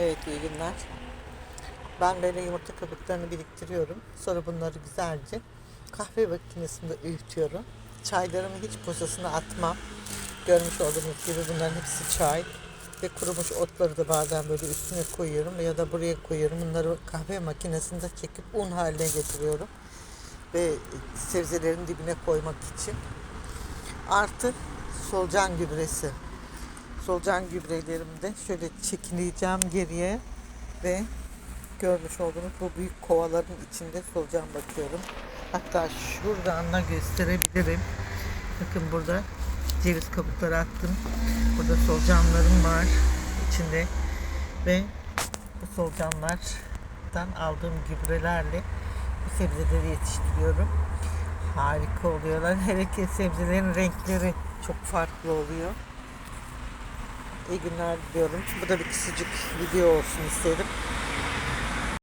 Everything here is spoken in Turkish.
Evet iyi günler. Ben böyle yumurta kabuklarını biriktiriyorum. Sonra bunları güzelce kahve makinesinde öğütüyorum. Çaylarımı hiç posasına atmam. Görmüş olduğunuz gibi bunların hepsi çay. Ve kurumuş otları da bazen böyle üstüne koyuyorum ya da buraya koyuyorum. Bunları kahve makinesinde çekip un haline getiriyorum. Ve sebzelerin dibine koymak için. Artı solucan gübresi solucan gübrelerimi de şöyle çekileceğim geriye ve görmüş olduğunuz bu büyük kovaların içinde solucan bakıyorum. Hatta şuradan da gösterebilirim. Bakın burada ceviz kabukları attım. Burada solucanlarım var içinde ve bu solucanlardan aldığım gübrelerle bu sebzeleri yetiştiriyorum. Harika oluyorlar. Hele ki sebzelerin renkleri çok farklı oluyor. İyi günler diliyorum. Bu da bir kısacık video olsun istedim.